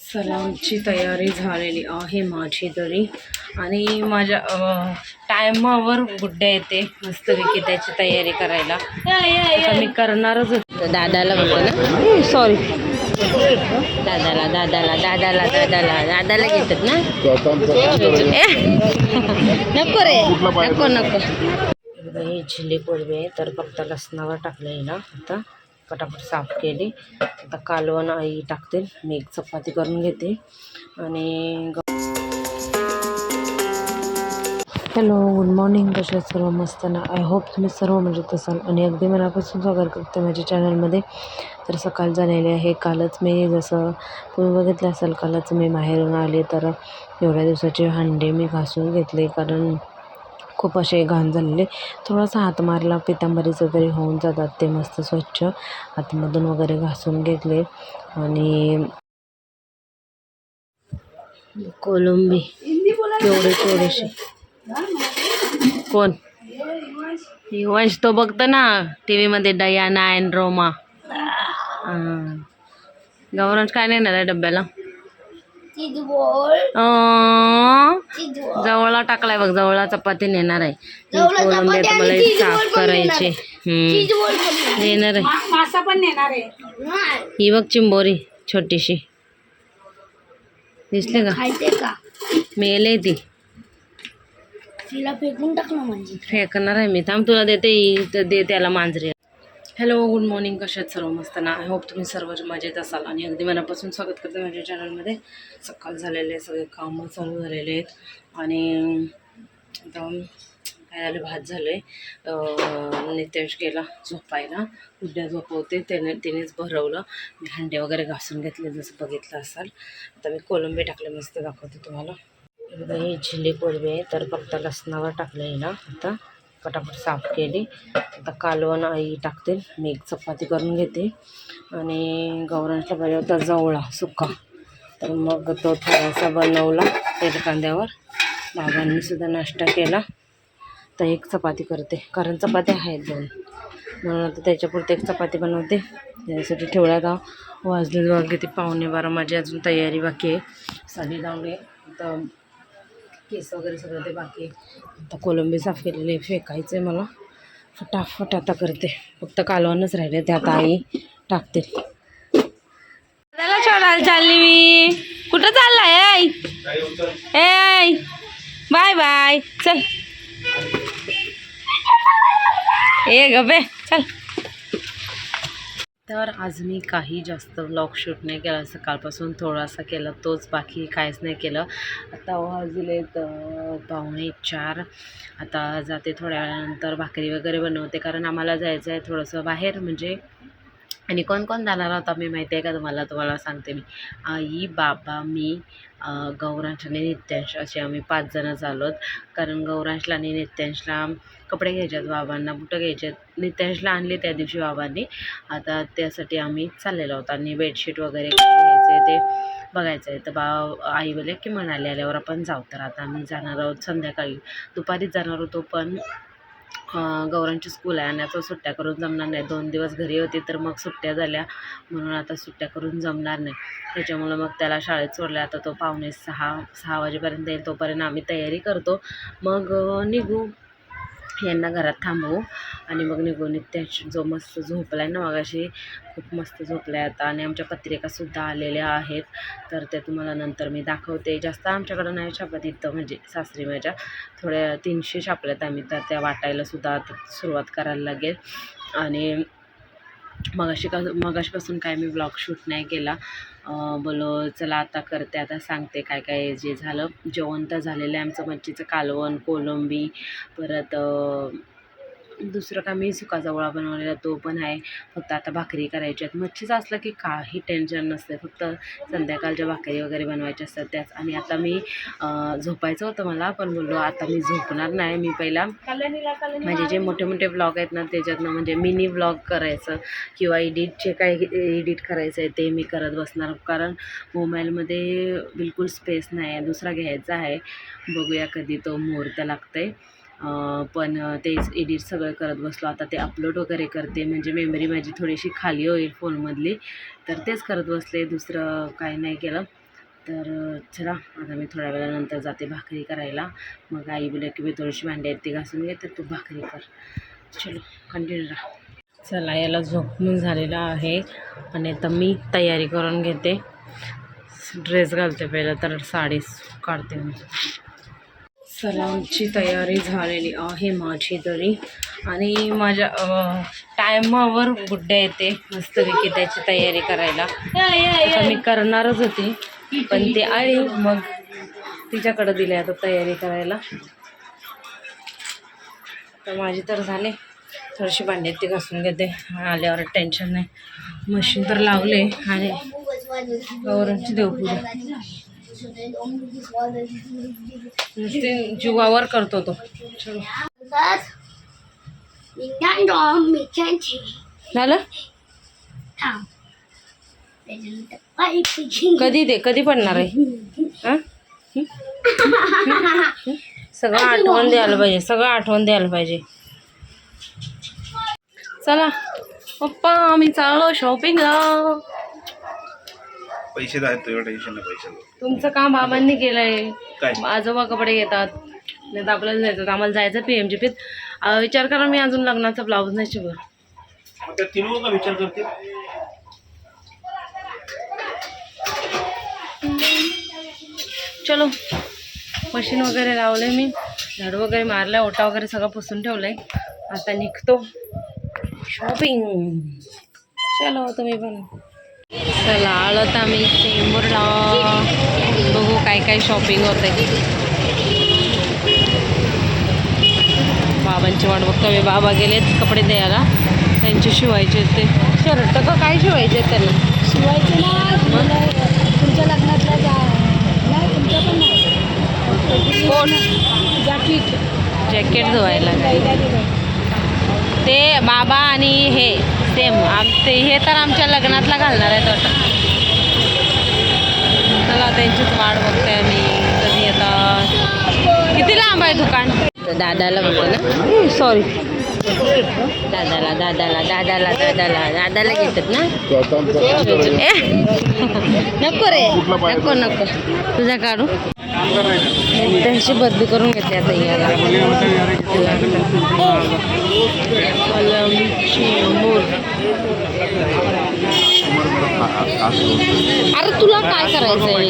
सलामची तयारी झालेली आहे माझी तरी. आणि माझ्या टायमावर गुड्ड्या येते मस्तपैकी त्याची तयारी करायला. मी करणारच होते. दादाला बघतो ना. सॉरी दादाला दादाला दादाला दादाला दादाला घेतात ना? नको रे. नको नको. ही चिल्ली कोळबी आहे तर फक्त लसणावर टाकलं ना आता. पटापट साफ केली. आता कालवण आई टाकते मी एक चपाती करून घेते. आणि हॅलो गुड मॉर्निंग कसे सर्व? मस्त ना? आय होप तुम्ही सर्व म्हणजे मजेत असाल आणि अगदी मनापासून स्वागत करते माझ्या चॅनलमध्ये तर सकाळ झालेली आहे. कालच मी जसं तुम्ही बघितलं असाल कालच मी बाहेरून आले. तर एवढ्या दिवसाचे हांडे मी घासून घेतले. कारण खूप असे घाण झालेले. थोडासा हात मारला पितांबरीचं तरी होऊन जातात ते मस्त स्वच्छ हातमधून वगैरे घासून घेतले. आणि कोलंबी केवढे केवढेशे कोण? वंश तो बघतो ना टी व्हीमध्ये डयाना अँड रोमा. हां. गौरांश काय नाही ना डब्याला? जवळा टाकलाय बघ जवळा चपाती नेणार आहे. मला साफ करायचे. नेणार आहे. मासा पण नेणार आहे. ही बघ चिंबोरी छोटीशी. दिसले का? मेले ती. तिला फेकून टाकलं म्हणजे. फेकणार आहे मी. थांब तुला देते ही त्याला मांजरी. हॅलो गुड मॉर्निंग कशात सर्व? मस्त ना? आय होप तुम्ही सर्व मजेत असाल. आणि अगदी मनापासून स्वागत करते माझ्या चॅनलमध्ये सकाळ झालेले सगळे कामं चालू झालेले आहेत. आणि आता काय झालं? भात झालं आहे नितेश गेला झोपायला. उद्या झोपवते. त्याने तिनेच भरवलं. भांडे वगैरे घासून घेतले जसं बघितलं असाल. आता मी कोलंबी टाकले मस्त दाखवते तुम्हाला. एकदा ही झिली कोळबी आहे तर फक्त लसणावर टाकलं आहे ना आता पटापट साफ केली. आता कालवण आई टाकते मी एक चपाती करून घेते. आणि गौरांशला पाहिजे होता जवळा सुका. तर मग तो थोडासा बनवला तेल कांद्यावर. बाबांनी सुद्धा नाश्ता केला. तर एक चपाती करते. कारण चपात्या आहेत दोन. म्हणून आता त्याच्यापुरते एक चपाती बनवते. त्यासाठी ठेवला आता वाजले बघ ते पाहुणे बारा. माझी अजून तयारी बाकी आहे. साडी लावली आता केस वगैरे सगळं ते बाकी आता कोलंबी साफ केलेली फेकायचं आहे मला. फटाफट आता करते. फक्त कालवानच राहिले ते आता आई टाकते. त्याला सोडायला चालली मी. कुठं चाललाय आई? ए बाय बाय. चल. ए गबे चल. तर आज मी काही जास्त व्लॉग शूट नाही केला. सकाळपासून थोडासा केला तोच बाकी काहीच नाही केलं. आता वाजलेत पाहुणे चार. आता जाते थोड्या वेळानंतर भाकरी वगैरे बनवते कारण आम्हाला जायचं आहे थोडंसं बाहेर. म्हणजे आणि कोण कोण जाणार होता मी माहिती आहे का तुम्हाला? तुम्हाला सांगते मी. आई बाबा मी गौरांश आणि नित्यांश असे आम्ही पाच जण झालो आहोत. कारण गौरांशला आणि नित्यांशला कपडे घ्यायचे आहेत बाबांना बुटं घ्यायचे आहेत नित्यांशला आणले त्या दिवशी बाबांनी. आता त्यासाठी आम्ही चाललेलो आहोत आणि बेडशीट वगैरे घ्यायचे घ्यायचं आहे ते बघायचं आहे तर बा आई बोले की म्हणाले आल्यावर आपण जाऊ. तर आता आम्ही जाणार आहोत संध्याकाळी. दुपारीच जाणार होतो पण गौरांची स्कूल आहे आणि आता सुट्ट्या करून जमणार नाही. दोन दिवस घरी होती तर मग सुट्ट्या झाल्या. म्हणून आता सुट्ट्या करून जमणार नाही. त्याच्यामुळं मग त्याला शाळेत सोडलं आता तो पावणे सहा सहा वाजेपर्यंत येईल. तोपर्यंत आम्ही तयारी करतो. मग निघू. यांना घरात थांबवू. आणि मग निघून नित्य जो मस्त झोपला आहे ना मगाशी खूप मस्त झोपला आहे आता. आणि आमच्या पत्रिकासुद्धा आलेल्या आहेत. तर ते तुम्हाला नंतर मी दाखवते. जास्त आमच्याकडं नाही छापत इथं म्हणजे सासरी माझ्या. थोड्या तीनशे छापल्यात आम्ही. तर त्या वाटायलासुद्धा आता सुरुवात करायला लागेल. आणि मगाशी का मगाशीपासून काय मी ब्लॉग शूट नाही केला. बोलो चला आता करते आता सांगते काय काय जे झालं. जेवण तर झालेलं आहे आमचं मच्छीचं कालवण कोलंबी परत दुसरं का मी सुकाजवळा बनवलेला तो पण आहे. फक्त आता भाकरी करायची आहेत. मच्छीचं असलं की काही टेन्शन नसतं फक्त संध्याकाळच्या भाकरी वगैरे बनवायच्या असतात त्याच. आणि आता मी झोपायचं होतं मला पण बोललो आता मी झोपणार नाही. मी पहिला म्हणजे जे मोठे मोठे ब्लॉग आहेत ना त्याच्यातनं म्हणजे मिनी ब्लॉग करायचं किंवा एडिट जे काही एडिट करायचं आहे ते मी करत बसणार. कारण मोबाईलमध्ये बिलकुल स्पेस नाही आहे. दुसरा घ्यायचा आहे. बघूया कधी तो मुहूर्त लागतं आहे पण तेच एडिट सगळं करत बसलो. आता ते अपलोड वगैरे करते. म्हणजे मेमरी माझी थोडीशी खाली होईल फोनमधली. तर तेच करत बसले. दुसरं काही नाही केलं. तर चला. आता मी थोड्या वेळानंतर जाते भाकरी करायला. मग आई बोलले की मी थोडीशी भांडी आहेत ती घासून घे तर तू भाकरी कर. चलो कंटिन्यू राहा. चला याला झोपून झालेला आहे. आणि आता मी तयारी करून घेते. ड्रेस घालते पहिलं तर साडी काढते मी. सलामची तयारी झालेली आहे माझी तरी. आणि माझ्या टायमावर गुड्ड्या येते मस्तपैकी त्याची तयारी करायला. मी करणारच होती पण ते आली मग तिच्याकडं दिले आता तयारी करायला. तर माझी तर झाले. थोडीशी भांडी ती घासून घेते. आल्यावर टेन्शन नाही. मशीन तर लावले आणि गौरांची देवपूजा. नुसते जीवावर करतो तो. झालं? कधी दे? कधी पडणार आहे? सगळं आठवण द्यायला पाहिजे. सगळं आठवण द्यायला पाहिजे. चला. पप्पा आम्ही चाललो शॉपिंगला पैसे आहेत तुझ्या टेन्शन नाही पैशाचं तुमचं काम बाबांनी केलंय. काय? आजोबा कपडे घेतात. नाही तर आपल्याला जायचं आम्हाला जायचं पी एम जी पीत विचार करा मी अजून लग्नाचा ब्लाऊज नाही शिवर मग त्या तीन लोक विचार करतील. चलो. मशीन वगैरे लावले मी. झाडू वगैरे मारलं ओटा वगैरे सगळं पुसून ठेवलंय. आता निघतो. शॉपिंग चलो तुम्ही पण. चला आळत आम्ही चेंबूरला. बघू काय काय शॉपिंग होते बाबांची वाट बघतो मी बाबा गेलेत कपडे द्यायला. त्यांचे शिवायचे ते. शर्ट का काय शिवायचे त्यांना? शिवायचे ना तुमच्या लग्नातला जा नाही तुमच्या पण नाही. कोण? जॅकेट. जॅकेट धुवायला दिवस ते बाबा आणि हे सेम आम ते हे तर आमच्या लग्नातला घालणार आहेत वाटतं. चला त्यांचीच वाट बघते आम्ही. कधी येतात. किती लांब आहे दुकान? दादाला बघतो ना. सॉरी दादाला दादाला दादाला दादाला दादाला घेतात ना. नको रे. नको नको. तुझा काढू. त्यांची बदली करून घेतली आता याला. चेंबूर अरे तुला काय करायचं आहे